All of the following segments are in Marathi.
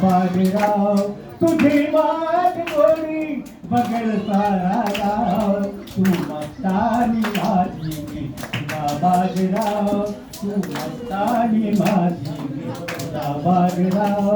बाजीराव तुझी वाट गोरी बघेल सारा गाव तू मस्तानी माझी बाजीराव तू मस्तानी माझी बाजीराव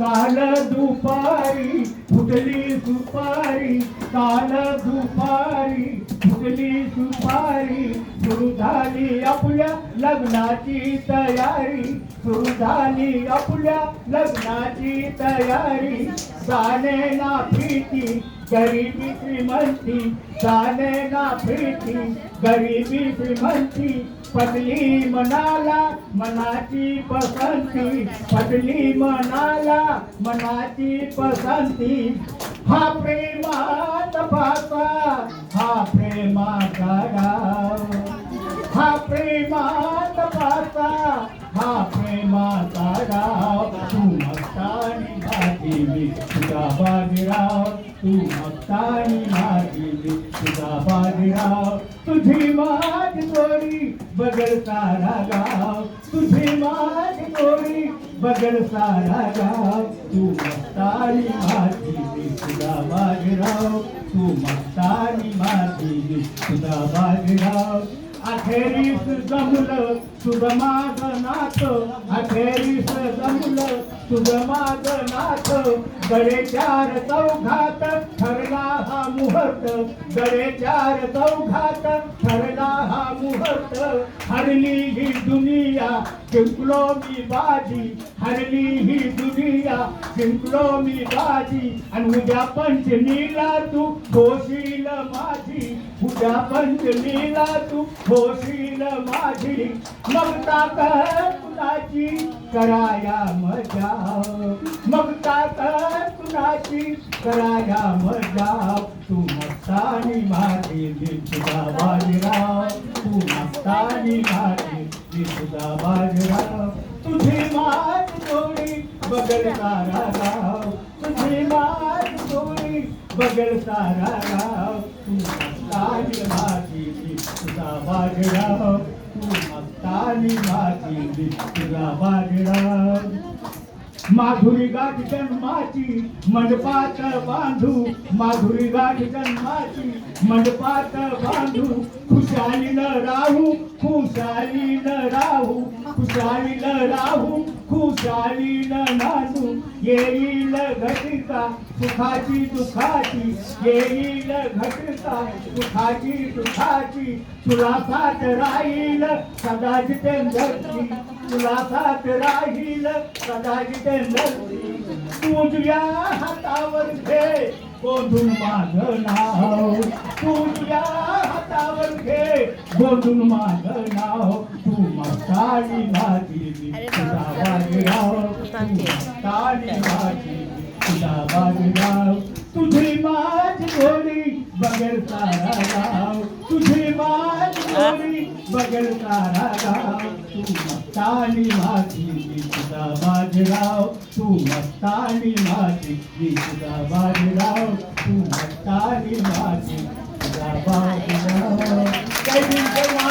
काल दुपारी फुटली सुपारी काल दुपारी. फुटली सुपारी सुरू झाली आपल्या लग्नाची तयारी. सुरू झाली आपल्या लग्नाची तयारी. जाणे ना प्रीती गरिबी श्रीमंती. जाणे ना प्रीती गरिबी श्रीमंती. पटली मनाला मनाची पसंती. पटली मनाला मनाची पसंती. हा प्रेमात पासा हा प्रेमाचा डाव हा प्रेमात पासा हा प्रेमाचा डाव तू मस्तानी भाजी मी तुझा बाजीराव तू मस्तानी भाजी मी तुझा बाजीराव तुझी माझी जोडी बगल सारा गाव तुझी माझी जोडी बगल सारा गाव तू मस्तानी माझी मी तुझा बाजीराव तू मस्तानी माझी मी तुझा बाजीराव अखेरीस जमलं तुझं माझं नाथ अखेरीस जमलं तुझं माझ नाथ गडे चार चौघात ठरला हा मुहूर्त. गडे चार चौघात ठरला हा मुहूर्त. हरली ही दुनिया जिंकलो मी बाजी. हरली ही दुनिया जिंकलो मी बाजी. आणि उद्या पंचमीला तू घोषील माझी. उद्या पंचमीला तू होशील माझी. मग ताकद तुझाची कराया मजा. मग ताकद तुझाची कराया मजा. तू मस्तानी माझी मी तुझा तू मस्तानी माझी मी बाजरा. तुझी माझ जोडी बगल सारा गाव तुझी माझ जोडी बगल सारा तू माझी मी तुझा बाजीराव मस्तानी माझी तुझा बाजीराव माधुरी गाठ जन्माची मंडपात बांधू माधुरी गाठ जन्माची मंडपात बांधू. खुशाली न राहू खुशाली न राहू खुशाली न राहू खुशाली न येईल घटता सुखाची दुखाची येईल घटता सुखाची दुखाची. तुला साथ राहील सदा जितेंद्रची तुला साथ राहील सदा जितेंद्रची तुझ्या हातावर घे गोंधून माझं नाव. तुझ्या हातावर घे गोंधून माझं नाव. तू मस्तानी माझी मी तुझा बाजीराव तू मस्तानी माझी मी तुझा बाजीराव तुझी माझ गोडी बगैर सारा गाव तुझी माझ गोडी बगैर सारा गाव तू मस्तानी माझी मी तुझा बाजीराव तू मस्तानी माझी मी तुझा बाजीराव तू मस्तानी माझी तुझा बाजीराव जय भीम जय महाराष्ट्र